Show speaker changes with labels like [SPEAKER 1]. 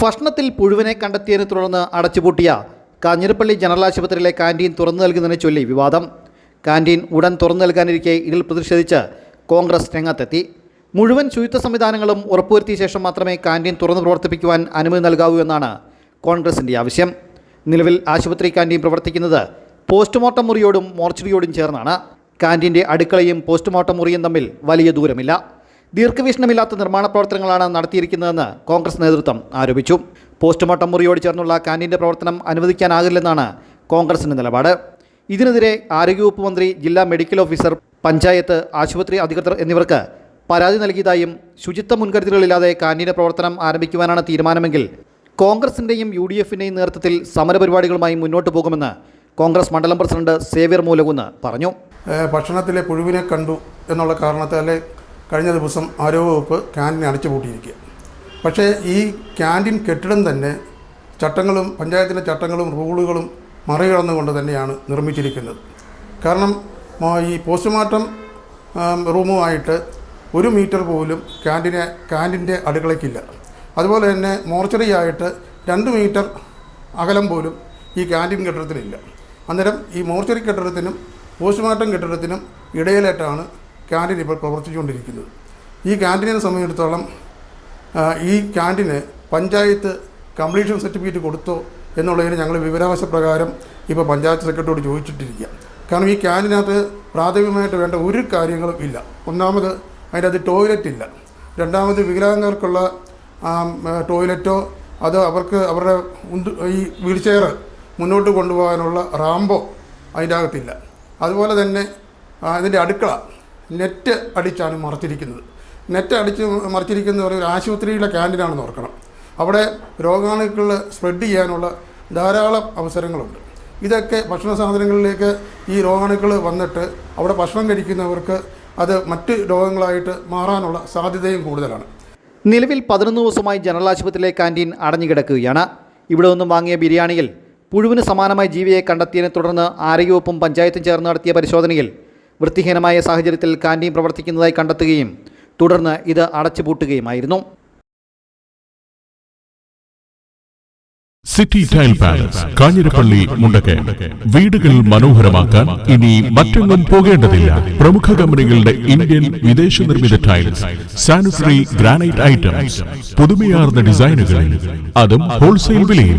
[SPEAKER 1] ഭക്ഷണത്തിൽ പുഴുവിനെ കണ്ടെത്തിയതിനെ തുടർന്ന് അടച്ചുപൂട്ടിയ കാഞ്ഞിരപ്പള്ളി ജനറൽ ആശുപത്രിയിലെ കാന്റീൻ തുറന്നു നൽകുന്നതിനെ ചൊല്ലി വിവാദം. കാന്റീൻ ഉടൻ തുറന്നു നൽകാനിരിക്കെ ഇതിൽ പ്രതിഷേധിച്ച് കോൺഗ്രസ് രംഗത്തെത്തി. മുഴുവൻ ശുചിത്വ സംവിധാനങ്ങളും ഉറപ്പുവരുത്തിയ ശേഷം മാത്രമേ കാന്റീൻ തുറന്ന് പ്രവർത്തിപ്പിക്കുവാൻ അനുമതി നൽകാവൂ എന്നാണ് കോൺഗ്രസിന്റെ ആവശ്യം. നിലവിൽ ആശുപത്രി കാന്റീൻ പ്രവർത്തിക്കുന്നത് പോസ്റ്റ്മോർട്ടം മുറിയോടും മോർച്ചറിയോടും ചേർന്നാണ്. കാന്റീന്റെ അടുക്കളയും പോസ്റ്റ്മോർട്ടം മുറിയും തമ്മിൽ വലിയ ദൂരമില്ല. ദീർഘവീക്ഷണമില്ലാത്ത നിർമ്മാണ പ്രവർത്തനങ്ങളാണ് നടത്തിയിരിക്കുന്നതെന്ന് കോൺഗ്രസ് നേതൃത്വം ആരോപിച്ചു. പോസ്റ്റ്മോർട്ടം മുറിയോട് ചേർന്നുള്ള കാന്റീന്റെ പ്രവർത്തനം അനുവദിക്കാനാകില്ലെന്നാണ് കോൺഗ്രസിന്റെ നിലപാട്. ഇതിനെതിരെ ആരോഗ്യവകുപ്പ് മന്ത്രി ജില്ലാ മെഡിക്കൽ ഓഫീസർ പഞ്ചായത്ത് ആശുപത്രി അധികൃതർ എന്നിവർക്ക് പരാതി നൽകിയതായും ശുചിത്വ മുൻകരുതലുകളില്ലാതെ കാന്റീന്റെ പ്രവർത്തനം ആരംഭിക്കുവാനാണ് തീരുമാനമെങ്കിൽ കോൺഗ്രസിന്റെയും യു ഡി എഫിന്റെയും നേതൃത്വത്തിൽ സമരപരിപാടികളുമായി മുന്നോട്ട് പോകുമെന്ന് കോൺഗ്രസ് മണ്ഡലം പ്രസിഡന്റ് സേവ്യർ മൂലകുന്ന് പറഞ്ഞു.
[SPEAKER 2] ഭക്ഷണത്തിലെ പുഴുവിനെ കണ്ടു എന്നുള്ള കാരണത്താൽ കഴിഞ്ഞ ദിവസം ആരോഗ്യവകുപ്പ് ക്യാന്റീൻ അടച്ചുപൂട്ടിയിരിക്കുക. പക്ഷേ ഈ ക്യാന്റീൻ കെട്ടിടം തന്നെ ചട്ടങ്ങളും പഞ്ചായത്തിന്റെ ചട്ടങ്ങളും റൂളുകളും മറികടന്നുകൊണ്ട് തന്നെയാണ് നിർമ്മിച്ചിരിക്കുന്നത്. കാരണം ഈ പോസ്റ്റ്മോർട്ടം റൂമുമായിട്ട് ഒരു മീറ്റർ പോലും ക്യാന്റീനെ ക്യാന്റീന്റെ അടുക്കളയ്ക്കില്ല. അതുപോലെ തന്നെ മോർച്ചറി ആയിട്ട് രണ്ട് മീറ്റർ അകലം പോലും ഈ ക്യാന്റീൻ കെട്ടിടത്തിനില്ല അന്നേരം ഈ മോർച്ചറി കെട്ടിടത്തിനും പോസ്റ്റ്മോർട്ടം കെട്ടിടത്തിനും ഇടയിലായിട്ടാണ് ക്യാന്റീൻ ഇപ്പോൾ പ്രവർത്തിച്ചുകൊണ്ടിരിക്കുന്നത്. ഈ ക്യാന്റീനെ സംബന്ധിച്ചിടത്തോളം ഈ ക്യാന്റീന് പഞ്ചായത്ത് കംപ്ലീഷൻ സർട്ടിഫിക്കറ്റ് കൊടുത്തോ എന്നുള്ളതിന് ഞങ്ങൾ വിവരാവകാശ പ്രകാരം ഇപ്പോൾ പഞ്ചായത്ത് സെക്രട്ടറിയോട് ചോദിച്ചിട്ടിരിക്കുക. കാരണം ഈ ക്യാന്റീനകത്ത് പ്രാഥമികമായിട്ട് വേണ്ട ഒരു കാര്യങ്ങളും ഇല്ല. ഒന്നാമത് അതിന്റെ അത് ടോയ്ലറ്റ് ഇല്ല. രണ്ടാമത് വികലാംഗർക്കുള്ള ടോയ്ലറ്റോ അത് അവർക്ക് അവരുടെ ഈ വീൽ ചെയർ മുന്നോട്ട് കൊണ്ടുപോകാനുള്ള റാമ്പോ അതിന്റെ അകത്തില്ല. അതുപോലെ തന്നെ അതിന്റെ അടുക്കള നെറ്റ് അടിച്ചാണ് മറച്ചിരിക്കുന്നത്. നെറ്റ് അടിച്ച് മറിച്ചിരിക്കുന്ന ഒരു ആശുപത്രിയിലെ ക്യാന്റീനാണെന്ന് ഓർക്കണം. അവിടെ രോഗാണുക്കൾ സ്പ്രെഡ് ചെയ്യാനുള്ള ധാരാളം അവസരങ്ങളുണ്ട്. ഇതൊക്കെ ഭക്ഷണ സാധനങ്ങളിലേക്ക് ഈ രോഗാണുക്കൾ വന്നിട്ട് അവിടെ ഭക്ഷണം കഴിക്കുന്നവർക്ക് അത് മറ്റ് രോഗങ്ങളായിട്ട് മാറാനുള്ള സാധ്യതയും കൂടുതലാണ്.
[SPEAKER 1] നിലവിൽ പതിനൊന്ന് ദിവസമായി ജനറൽ ആശുപത്രിയിലെ ക്യാന്റീൻ അടഞ്ഞുകിടക്കുകയാണ്. ഇവിടെ നിന്നും വാങ്ങിയ ബിരിയാണിയിൽ പുഴുവിന് സമാനമായ ജീവിയെ കണ്ടെത്തിയതിനെ തുടർന്ന് ആരോഗ്യവകുപ്പും പഞ്ചായത്തും ചേർന്ന് നടത്തിയ പരിശോധനയിൽ വൃത്തിഹീനമായ സാഹചര്യത്തിൽ കാന്റീൻ പ്രവർത്തിക്കുന്നതായി കണ്ടെത്തുകയും തുടർന്ന് ഇത് അടച്ചുപൂട്ടുകയുമായിരുന്നു.
[SPEAKER 3] City tile palace Kanjirappally Mundakayam. വീടുകൾ മനോഹരമാക്കാൻ ഇനി മറ്റൊന്നും പോകേണ്ടതില്ല. പ്രമുഖ കമ്പനികളുടെ ഇന്ത്യൻ വിദേശ നിർമ്മിത ടൈൽസ് സാനിറ്ററി ഗ്രാനൈറ്റ് ഐറ്റംസ് പുതുമയാർന്ന ഡിസൈനുകളിൽ അതും ഹോൾസെയിൽ വിലയിൽ.